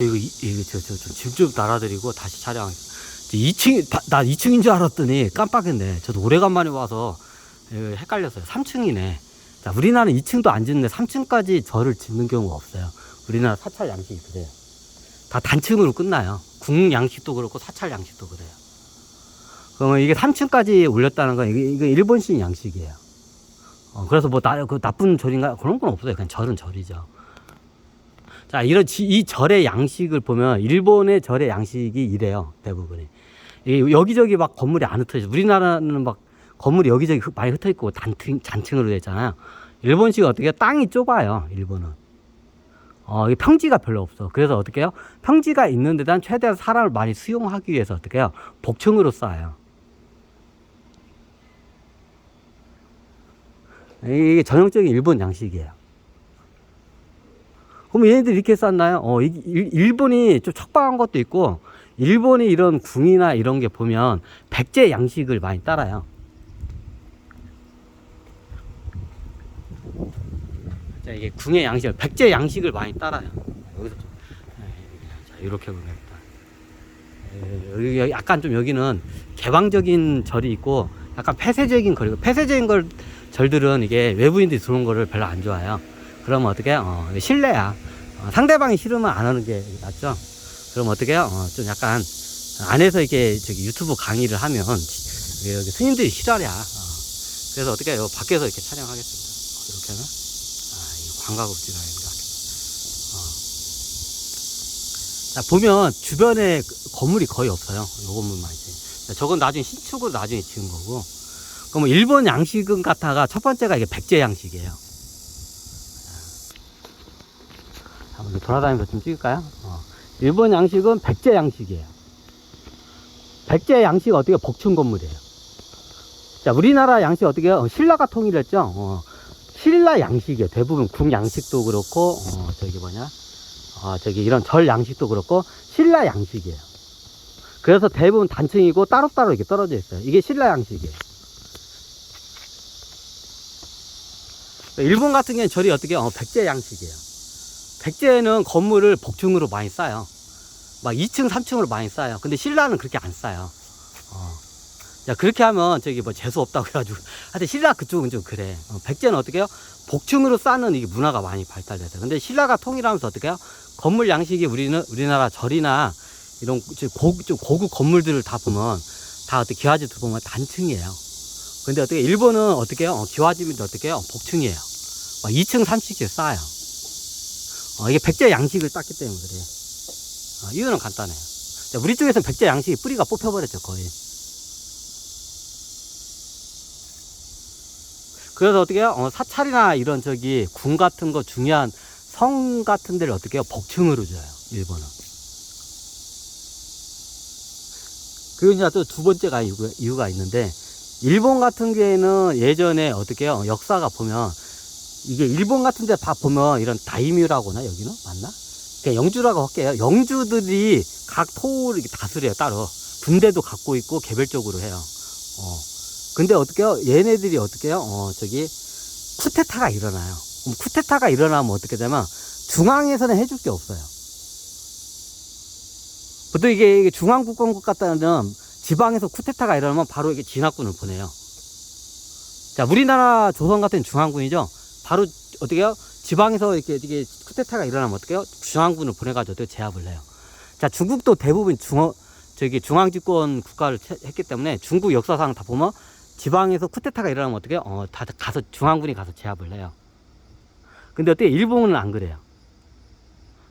이거 이- 이거 저저집좀 달아드리고 다시 촬영. 2층 나 2층인 줄 알았더니 깜빡했네. 저도 오래간만에 와서 헷갈렸어요. 3층이네. 자, 우리나라는 2층도 안 짓는데 3층까지 절을 짓는 경우가 없어요. 우리나라 사찰 양식이 그래요. 다 단층으로 끝나요. 궁 양식도 그렇고 사찰 양식도 그래요. 그러면 이게 3층까지 올렸다는 건 이게, 이게 일본식 양식이에요. 어, 그래서 뭐 나, 그 나쁜 절인가 그런 건 없어요. 그냥 절은 절이죠. 자, 이런 지- 이 절의 양식을 보면 일본의 절의 양식이 이래요. 대부분이. 여기저기 막 건물이 안 흩어져. 우리나라는 막 건물이 여기저기 흩- 많이 흩어 있고 단층 잔층으로 되잖아요. 일본식은 어떻게 해요? 땅이 좁아요. 일본은. 어, 이 평지가 별로 없어. 그래서 어떻게 해요? 평지가 있는 데단 최대한 사람을 많이 수용하기 위해서 어떻게 해요? 복층으로 쌓아요. 이게 전형적인 일본 양식이에요. 그럼 얘네들이 이렇게 쌌나요? 어, 이- 일- 일본이 좀 척박한 것도 있고, 일본이 이런 궁이나 이런 게 보면 백제 양식을 많이 따라요. 자, 이게 궁의 양식, 백제 양식을 많이 따라요. 여기서 좀, 자, 이렇게 보면 여기 약간 좀 여기는 개방적인 절이 있고, 약간 폐쇄적인 거리고, 폐쇄적인 걸 절들은 이게 외부인들이 들어온 거를 별로 안 좋아해요. 그러면 어떻게? 어, 실내야. 어, 상대방이 싫으면 안 하는 게 낫죠. 그럼 어떻게 해요? 어, 좀 약간 안에서 이렇게 저기 유튜브 강의를 하면 지- 여기 스님들이 싫어하랴. 어. 그래서 어떻게 해요? 밖에서 이렇게 촬영하겠습니다. 어, 이렇게 하면 아, 이 광각업지가 아닙니다. 어. 자, 보면 주변에 그 건물이 거의 없어요. 요 건물만 이제. 자, 저건 나중에 신축으로 나중에 지은 거고. 그러면 일본 양식은 같아가 첫 번째가 이게 백제 양식이에요. 한번 이렇게 돌아다니면서 좀 찍을까요? 어. 일본 양식은 백제 양식이에요. 백제 양식 어떻게 복층 건물이에요. 자, 우리나라 양식 어떻게 해요? 어, 신라가 통일했죠? 어, 신라 양식이에요. 대부분 궁 양식도 그렇고, 어, 저기 뭐냐? 아, 저기 이런 절 양식도 그렇고, 신라 양식이에요. 그래서 대부분 단층이고 따로따로 이렇게 떨어져 있어요. 이게 신라 양식이에요. 일본 같은 경우는 절이 어떻게? 어, 백제 양식이에요. 백제는 건물을 복층으로 많이 쌓아요. 막 2층, 3층으로 많이 쌓아요. 근데 신라는 그렇게 안 쌓아요. 어. 야, 그렇게 하면 저기 뭐 재수 없다고 해가지고. 하여튼 신라 그쪽은 좀 그래. 어, 백제는 어떻게 해요? 복층으로 쌓는 이게 문화가 많이 발달돼서. 근데 신라가 통일하면서 어떻게 해요? 건물 양식이 우리는, 우리나라 절이나 이런 좀 고급, 건물들을 다 보면 다 어떻게 기와집들 보면 단층이에요. 근데 어떻게 일본은 어떻게 해요? 어, 기와집인데 어떻게 해요? 복층이에요. 막 2층, 3층씩 쌓아요. 어, 이게 백제 양식을 땄기 때문에 그래요. 어, 이유는 간단해요. 자, 우리 쪽에서는 백제 양식이 뿌리가 뽑혀버렸죠, 거의. 그래서 어떻게 해요? 어, 사찰이나 이런 저기 궁 같은 거 중요한 성 같은 데를 어떻게 해요? 복층으로 줘요, 일본은. 그리고 이제 또 두 번째가 이유가, 이유가 있는데, 일본 같은 경우에는 예전에 어떻게 해요? 역사가 보면, 이게 일본 같은 데다 보면 이런 다이뮤라고나 여기는? 맞나? 그냥 영주라고 할게요. 영주들이 각 토를 다스려요, 따로. 군대도 갖고 있고 개별적으로 해요. 어. 근데 어떻게 해요? 얘네들이 어떻게 해요? 어, 저기, 쿠데타가 일어나요. 그럼 쿠데타가 일어나면 어떻게 되면 중앙에서는 해줄 게 없어요. 보통 이게, 이게 중앙국권국 같다는 지방에서 쿠데타가 일어나면 바로 이게 진압군을 보내요. 자, 우리나라 조선 같은 중앙군이죠. 바로 어떻게 해요? 지방에서 이렇게, 이게 쿠데타가 일어나면 어떻게 해요? 중앙군을 보내가지고 제압을 해요. 자, 중국도 대부분 중어, 저기 중앙집권 국가를 채- 했기 때문에 중국 역사상 다 보면 지방에서 쿠데타가 일어나면 어떻게 해요? 어, 다 가서 중앙군이 가서 제압을 해요. 근데 어떻게 일본은 안 그래요.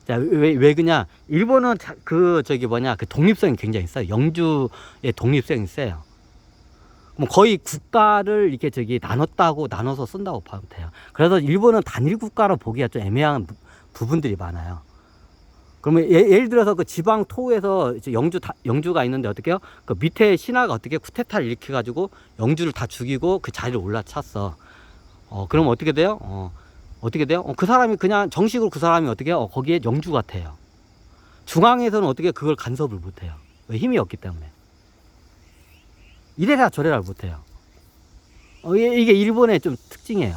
자, 왜, 왜 그냐? 일본은 자- 그, 저기 뭐냐, 그 독립성이 굉장히 세요. 영주의 독립성이 세요. 뭐 거의 국가를 이렇게 저기 나눴다고, 나눠서 쓴다고 봐도 돼요. 그래서 일본은 단일 국가로 보기가 좀 애매한 부, 부분들이 많아요. 그러면 예, 를 들어서 그 지방 토에서 영주 다, 영주가 있는데 어떻게 해요? 그 밑에 신하가 어떻게 쿠데타를 일으켜 가지고 영주를 다 죽이고 그 자리를 올라찼어. 어, 그럼 어떻게 돼요? 어, 어떻게 돼요? 어, 그 사람이 그냥 정식으로 그 사람이 어떻게 해요? 어, 거기에 영주 같아요. 중앙에서는 어떻게 그걸 간섭을 못 해요. 왜 힘이 없기 때문에. 이래라 저래라 못 해요. 어, 이게, 이게 일본의 좀 특징이에요.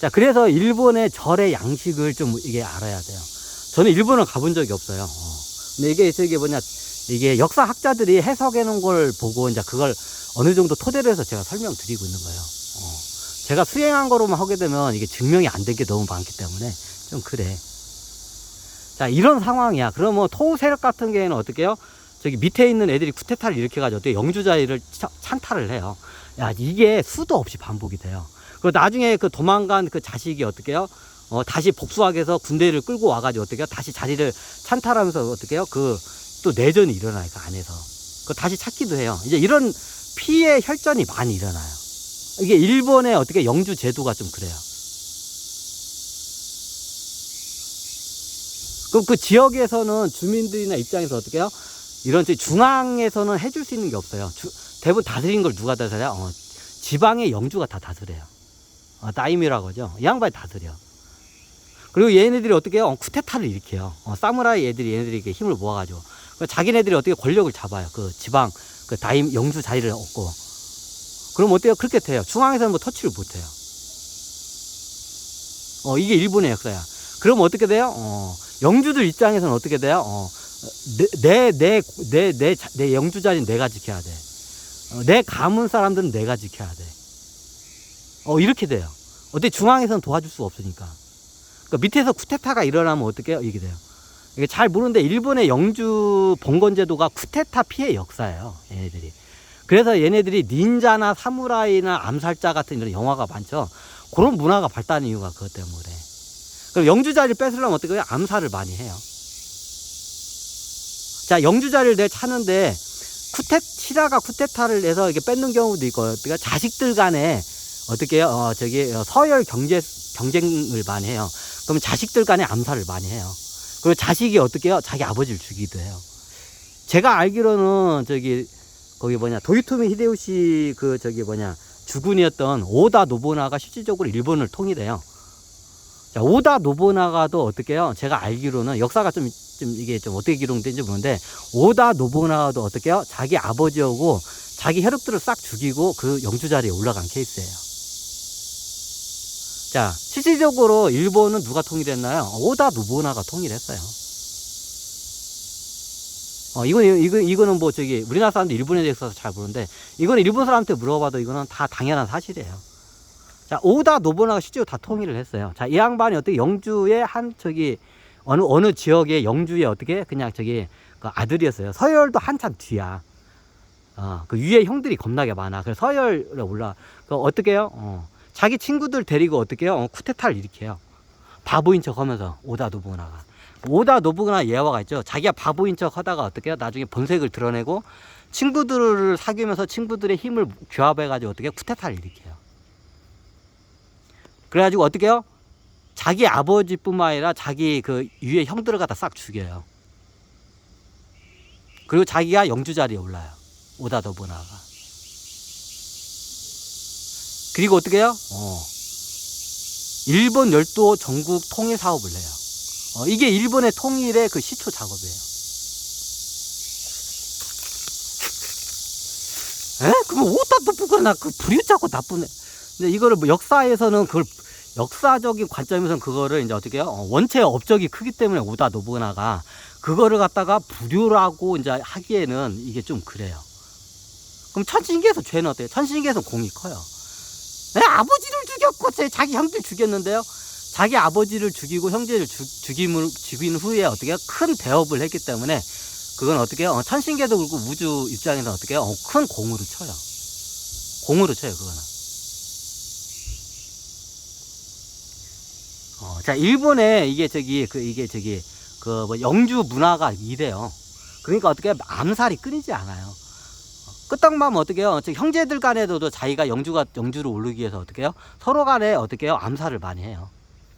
자, 그래서 일본의 절의 양식을 좀 이게 알아야 돼요. 저는 일본을 가본 적이 없어요. 어. 근데 이게 저게 뭐냐 이게 역사학자들이 해석해 놓은 걸 보고 이제 그걸 어느 정도 토대로 해서 제가 설명드리고 있는 거예요. 어. 제가 수행한 거로만 하게 되면 이게 증명이 안 된 게 너무 많기 때문에 좀 그래. 자 이런 상황이야. 그럼 뭐토 세력 같은 경우에는 어떻게 해요? 저기 밑에 있는 애들이 쿠데타를 일으켜가지고 차- 찬탈을 해요. 야 이게 수도 없이 반복이 돼요. 그 나중에 그 도망간 그 자식이 어떻게 해요? 어, 다시 복수하기 위해서 군대를 끌고 와가지고 어떻게 해요? 다시 자리를 찬탈하면서 어떻게 해요? 그 또 내전이 일어나요. 그 안에서. 그 다시 찾기도 해요. 이제 이런 피해 혈전이 많이 일어나요. 이게 일본의 어떻게 영주 제도가 좀 그래요. 그럼 그 지역에서는 주민들이나 입장에서 어떻게 해요? 이런 저 중앙에서는 해줄 수 있는 게 없어요. 주- 대부분 다스린 걸 누가 다스려요? 어, 지방의 영주가 다 다스려요. 어, 따임이라고 하죠. 이 양반이 다스려. 그리고 얘네들이 어떻게 해요? 어, 쿠데타를 일으켜요. 어, 사무라이 애들이 얘네들이 이렇게 힘을 모아가지고. 그 자기네들이 어떻게 권력을 잡아요. 그 지방, 그 다임, 영주 자리를 얻고. 그럼 어때요? 그렇게 돼요. 중앙에서는 뭐 터치를 못 해요. 어, 이게 일본의 역사야. 그럼 어떻게 돼요? 어, 영주들 입장에서는 어떻게 돼요? 어, 내, 내, 내, 내, 내, 영주 자리는 내가 지켜야 돼. 어, 내 가문 사람들은 내가 지켜야 돼. 어, 이렇게 돼요. 어떻게 중앙에서는 도와줄 수가 없으니까. 그러니까 밑에서 쿠데타가 일어나면 어떻게? 이게 돼요. 이게 잘 모르는데 일본의 영주 봉건제도가 쿠데타 피해 역사예요. 얘네들이. 그래서 얘네들이 닌자나 사무라이나 암살자 같은 이런 영화가 많죠. 그런 문화가 발달한 이유가 그것 때문에. 그럼 영주 자리를 뺏으려면 어떻게 해요? 암살을 많이 해요. 자, 영주 자리를 내 찾는데 쿠테 시라가 쿠데타를 해서 이렇게 뺏는 경우도 있고, 그러니까 자식들 간에 어떻게 해요? 어, 저기 어, 서열 경제 경쟁을 많이 해요. 그러면 자식들 간에 암살을 많이 해요. 그리고 자식이 어떻게 해요? 자기 아버지를 죽이기도 해요. 제가 알기로는 저기 거기 뭐냐 도요토미 히데요시 그 저기 뭐냐 주군이었던 오다 노부나가 실질적으로 일본을 통일해요. 자, 오다 노부나가도 어떻게 해요? 제가 알기로는 역사가 좀, 좀 이게 좀 어떻게 기록된지 모르는데 오다 노부나가도 어떻게 해요? 자기 아버지하고 자기 혈육들을 싹 죽이고 그 영주 자리에 올라간 케이스예요. 자, 실질적으로 일본은 누가 통일했나요? 오다 노부나가 통일했어요. 어, 이건, 이거, 이거는 뭐 저기, 우리나라 사람들 일본에 대해서 잘 모르는데, 이거는 일본 사람한테 물어봐도 이거는 다 당연한 사실이에요. 자, 오다 노부나가 실제로 다 통일을 했어요. 자, 이 양반이 어떻게 영주의 한 저기, 어느, 어느 지역의 영주의 어떻게, 그냥 저기, 그 아들이었어요. 서열도 한참 뒤야. 어, 그 위에 형들이 겁나게 많아. 그래서 서열에 올라, 그 어떻게 해요? 어, 자기 친구들 데리고 어떻게 해요? 어, 쿠데타를 일으켜요. 바보인 척 하면서, 오다 노부나가. 오다 노부나 예화가 있죠. 자기가 바보인 척 하다가 어떻게 해요? 나중에 본색을 드러내고 친구들을 사귀면서 친구들의 힘을 규합해가지고 어떻게? 쿠데타를 일으켜요. 그래가지고 어떻게 해요? 자기 아버지뿐만 아니라 자기 그 위에 형들을 갖다 싹 죽여요. 그리고 자기가 영주 자리에 올라요. 오다 노부나가. 그리고 어떻게 해요? 어. 일본 열도 전국 통일 사업을 해요. 어, 이게 일본의 통일의 그 시초 작업이에요. 에? 그럼 오다 노부나가 그 불효자고 나쁘네. 근데 이거를 뭐 역사에서는 그걸 역사적인 관점에서는 그거를 이제 어떻게 해요? 어, 원체 업적이 크기 때문에 오다 노부나가 그거를 갖다가 불효라고 이제 하기에는 이게 좀 그래요. 그럼 천신계에서 죄는 어때요? 천신계에서 공이 커요. 내 아버지를 죽였고 제 자기 형들 죽였는데요. 자기 아버지를 죽이고 형제를 죽, 죽임을 죽인 후에 어떻게? 큰 대업을 했기 때문에 그건 어떻게 해요? 어, 천신계도 그렇고 우주 입장에서 어떻게 해요? 어, 큰 공으로 쳐요. 공으로 쳐요, 그거는. 자, 일본에 이게 저기, 그, 이게 저기, 그, 뭐, 영주 문화가 이래요. 그러니까 어떻게? 암살이 끊이지 않아요. 어, 끄떡만 어떻게 해요? 저 형제들 간에도 자기가 영주가, 영주를 오르기 위해서 어떻게 해요? 서로 간에 어떻게 해요? 암살을 많이 해요.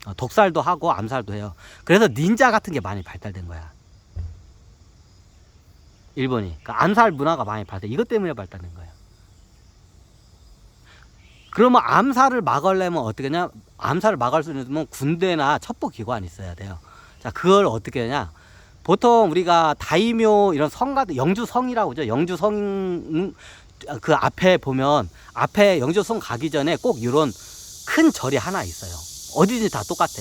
어, 독살도 하고 암살도 해요. 그래서 닌자 같은 게 많이 발달된 거야. 일본이. 그 암살 문화가 많이 발달, 이것 때문에 발달된 거예요. 그러면 암살을 막으려면 어떻게 하냐? 암살을 막을 수 있는 군대나 첩보기관이 있어야 돼요. 자, 그걸 어떻게 하냐? 보통 우리가 다이묘 이런 성 같은 영주성이라고 하죠. 영주성 그 앞에 보면 앞에 영주성 가기 전에 꼭 이런 큰 절이 하나 있어요. 어디든지 다 똑같아.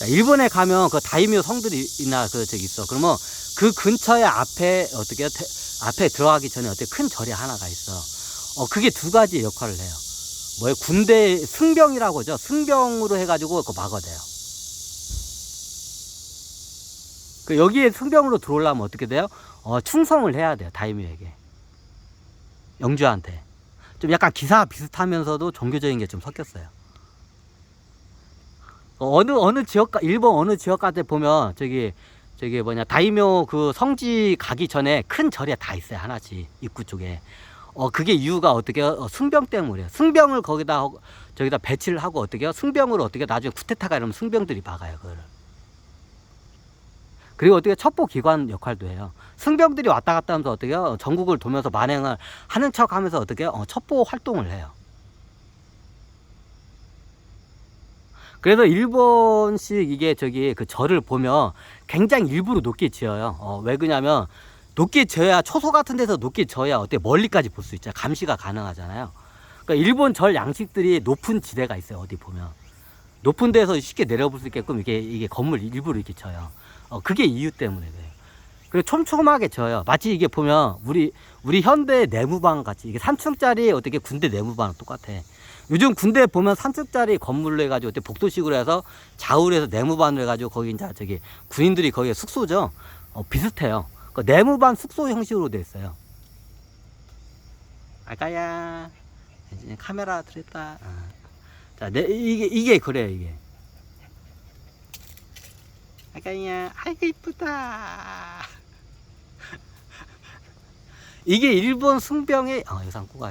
자, 일본에 가면 그 다이묘 성들이나 그 저기 있어. 그러면 그 근처에 앞에 어떻게 태- 앞에 들어가기 전에 어떻게 큰 절이 하나가 있어. 어 그게 두 가지 역할을 해요. 뭐예요? 군대 승병이라고 하죠. 승병으로 해가지고 그 막아대요. 그 여기에 승병으로 들어오려면 어떻게 돼요? 어 충성을 해야 돼요. 다이묘에게. 영주한테. 좀 약간 기사 비슷하면서도 종교적인 게 좀 섞였어요. 어, 어느 어느 지역 가 일본 어느 지역 같은 데 보면 저기 저기 뭐냐 다이묘 그 성지 가기 전에 큰 절이 다 있어요 하나씩 입구 쪽에 어 그게 이유가 어떻게 어, 승병 때문이에요. 승병을 거기다 하고- 저기다 배치를 하고 어떻게 요 승병으로 어떻게 나중에 쿠데타가 이러면 승병들이 막아요 그거를. 그리고 어떻게 첩보 기관 역할도 해요. 승병들이 왔다 갔다 하면서 어떻게 요 전국을 돌면서 만행을 하는 척 하면서 어떻게 요 어, 첩보 활동을 해요. 그래서 일본식 이게 저기 그 절을 보면 굉장히 일부러 높게 지어요. 어, 왜 그러냐면 높게 지어야 초소 같은 데서 높게 지어야 어때 멀리까지 볼 수 있잖아요. 감시가 가능하잖아요. 그러니까 일본 절 양식들이 높은 지대가 있어요. 어디 보면 높은 데서 쉽게 내려볼 수 있게끔 이게 이게 건물 일부러 이렇게 져요. 어, 그게 이유 때문에 그래요. 그리고 촘촘하게 져요. 마치 이게 보면 우리 우리 현대 내무방 같이 이게 3층짜리 어떻게 군대 내무방랑 똑같아. 요즘 군대 보면 3층짜리 건물로 해가지고 어때 복도식으로 해서 좌우로 해서 내무반을 해가지고 거기 이제 저기 군인들이 거기에 숙소죠. 어, 비슷해요. 그 내무반 숙소 형식으로 돼 있어요. 아까야 이제 카메라 들었다. 어. 자, 내, 이게 이게 그래요 이게. 아까야 아이고 이쁘다. 이게 일본 승병의 어, 여상 꼬가